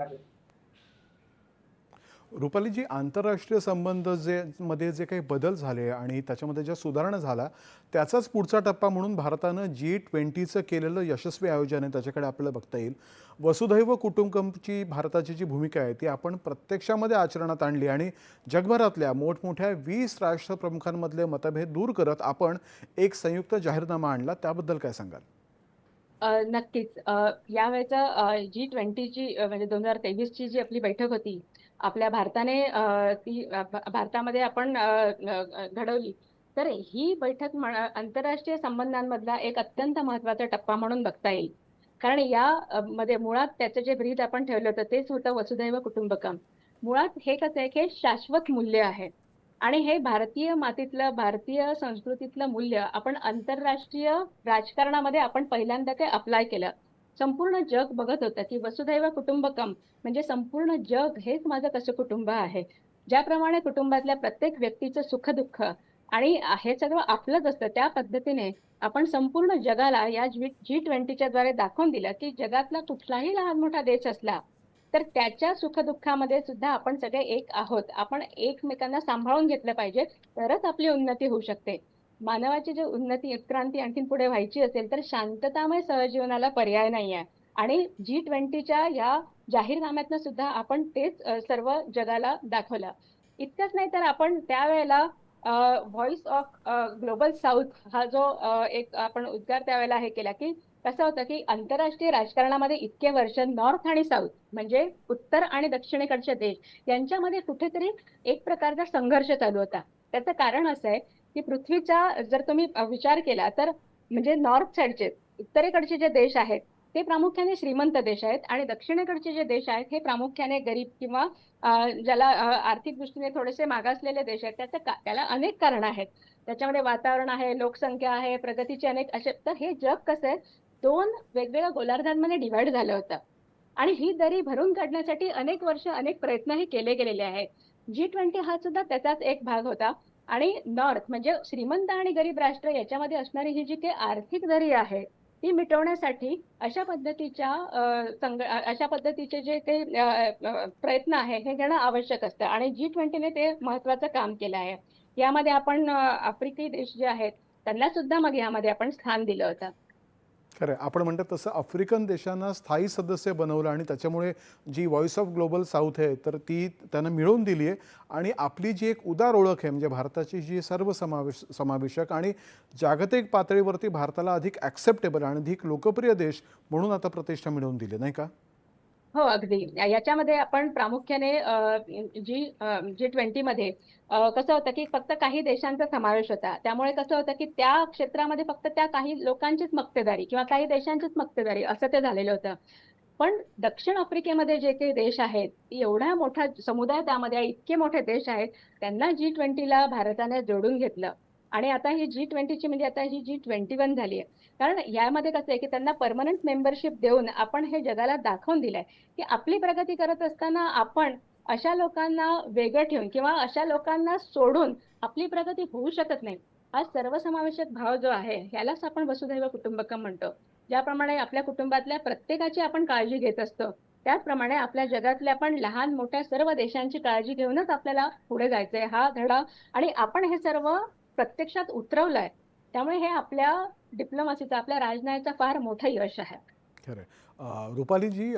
लागेल रुपालीजी आंतरराष्ट्रीय संबंध जे मध्ये जे काही बदल झाले आणि त्याच्यामध्ये ज्या सुधारणा झाल्या त्याचाच पुढचा टप्पा म्हणून भारतानं जी ट्वेंटीचं केलेलं यशस्वी आयोजन आहे त्याच्याकडे आपल्याला बघता येईल. वसुधैव कुटुंबकमची भारताची जी भूमिका आहे ती आपण प्रत्यक्षामध्ये आचरणात आणली आणि जगभरातल्या मोठमोठ्या वीस राष्ट्रप्रमुखांमधले मतभेद दूर करत आपण एक संयुक्त जाहीरनामा आणला त्याबद्दल काय सांगाल? अ, नक्कीच. अ, यावेळेचं जी ट्वेंटीची म्हणजे दोन हजार तेवीसची जी आपली बैठक होती आपल्या भारताने अ, ती अ, भारतामध्ये आपण अ, अ, घडवली. तर ही बैठक म्हणा आंतरराष्ट्रीय संबंधांमधला एक अत्यंत महत्त्वाचा टप्पा म्हणून बघता येईल. कारण या अ, मध्ये मुळात त्याचं जे ब्रीद आपण ठेवलं होतं तेच होतं वसुधैव कुटुंबकम. मुळात हे कसं आहे की हे शाश्वत मूल्य आहे. आणि हे भारतीय मातीतलं भारतीय संस्कृतीतलं मूल्य आपण आंतरराष्ट्रीय राजकारणामध्ये आपण पहिल्यांदा ते अप्लाय केलं. संपूर्ण जग बघत होतं की वसुधैव कुटुंबकम म्हणजे संपूर्ण जग हेच माझं कसं कुटुंब आहे. ज्याप्रमाणे कुटुंबातल्या प्रत्येक व्यक्तीचं सुख दुःख आणि हे सगळं आपलंच असतं त्या पद्धतीने आपण संपूर्ण जगाला या जी ट्वेंटीच्या द्वारे दाखवून दिलं की जगातला कुठलाही लहान मोठा देश असला तर त्याच्या सुखदुःखामध्ये सुद्धा आपण सगळे एक आहोत. आपण एकमेकांना सांभाळून घेतलं पाहिजे तरच आपली उन्नती होऊ शकते. मानवाची जी उन्नती उत्क्रांती आणखीन पुढे व्हायची असेल तर शांततामय सहजीवनाला पर्याय नाही आहे आणि जी ट्वेंटीच्या या जाहीरनाम्यातनं सुद्धा आपण तेच सर्व जगाला दाखवलं. इतकंच नाही तर आपण त्यावेळेला व्हॉइस ऑफ ग्लोबल साऊथ हा जो एक आपण उद्गार त्यावेळेला हे केला की कसं होतं की आंतरराष्ट्रीय राजकारणामध्ये इतके वर्ष नॉर्थ आणि साऊथ म्हणजे उत्तर आणि दक्षिणेकडचे देश यांच्यामध्ये कुठेतरी एक प्रकारचा संघर्ष चालू होता. त्याचं कारण असं आहे की पृथ्वीचा जर तुम्ही विचार केला तर म्हणजे नॉर्थ साईडचे उत्तरेकडचे जे देश आहेत ते प्रामुख्याने श्रीमंत देश आहेत आणि दक्षिणेकडचे जे देश आहेत हे प्रामुख्याने गरीब किंवा ज्याला आर्थिक दृष्टीने थोडेसे मागासलेले देश आहेत त्याचं का- त्याला अनेक कारण आहेत. त्याच्यामध्ये वातावरण आहे लोकसंख्या आहे प्रगतीचे अनेक असे तर हे जग कसं आहे दोन वेगवेगळ्या गोलार्धांमध्ये डिवाइड झालं होतं. आणि ही दरी भरून काढण्यासाठी अनेक वर्ष अनेक प्रयत्नही केले गेलेले आहेत. जी ट्वेंटी हा सुद्धा त्याचाच एक भाग होता. आणि नॉर्थ म्हणजे श्रीमंत आणि गरीब राष्ट्र याच्यामध्ये असणारी ही जी काही आर्थिक दरी आहे ती मिटवण्यासाठी अशा पद्धतीच्या संग अशा पद्धतीचे जे काही प्रयत्न आहे हे घेणं आवश्यक असतं. आणि जी ट्वेंटीने ते महत्वाचं काम केलं आहे. यामध्ये आपण आफ्रिकी देश जे आहेत त्यांना सुद्धा मग यामध्ये आपण स्थान दिलं होतं. खरं आहे. आपण म्हणतात तसं आफ्रिकन देशांना स्थायी सदस्य बनवलं आणि त्याच्यामुळे जी व्हॉइस ऑफ ग्लोबल साऊथ आहे तर ती त्यांना मिळवून दिली आहे आणि आपली जी एक उदार ओळख आहे म्हणजे भारताची जी सर्व समावेश समावेशक आणि जागतिक पातळीवरती भारताला अधिक ॲक्सेप्टेबल आणि अधिक लोकप्रिय देश म्हणून आता प्रतिष्ठा मिळवून दिली नाही का हो अगदी. याच्यामध्ये आपण प्रामुख्याने जी जी ट्वेंटी मध्ये कसं होतं की फक्त काही देशांचा समावेश होता. त्यामुळे कसं होतं की त्या क्षेत्रामध्ये फक्त त्या काही लोकांचीच मक्तेदारी किंवा काही देशांचीच मक्तेदारी असं ते झालेलं होतं. पण दक्षिण आफ्रिकेमध्ये जे काही देश आहेत एवढा मोठा समुदाय त्यामध्ये इतके मोठे देश आहेत त्यांना जी ट्वेंटीला भारताने जोडून घेतलं. आणि आता ही जी ट्वेंटीची म्हणजे आता ही जी ट्वेंटी वन झाली आहे कारण यामध्ये कसं आहे की त्यांना परमनंट मेंबरशिप देऊन आपण हे जगाला दाखवून दिलंय की आपली प्रगती करत असताना आपण अशा लोकांना वेगळं ठेवून किंवा अशा लोकांना सोडून आपली प्रगती होऊ शकत नाही. हा सर्वसमावेशक भाव जो आहे ह्यालाच आपण वसुधैव कुटुंबकम म्हणतो. ज्याप्रमाणे आपल्या कुटुंबातल्या प्रत्येकाची आपण काळजी घेत असतो त्याचप्रमाणे आपल्या जगातल्या पण लहान मोठ्या सर्व देशांची काळजी घेऊनच आपल्याला पुढे जायचंय हा धडा. आणि आपण हे सर्व प्रत्यक्षात उतरवलंय त्यामुळे हे आपल्या डिप्लोमसीचं आपल्या राजनयाचा फार मोठं यश आहे. खरं रुपालीजी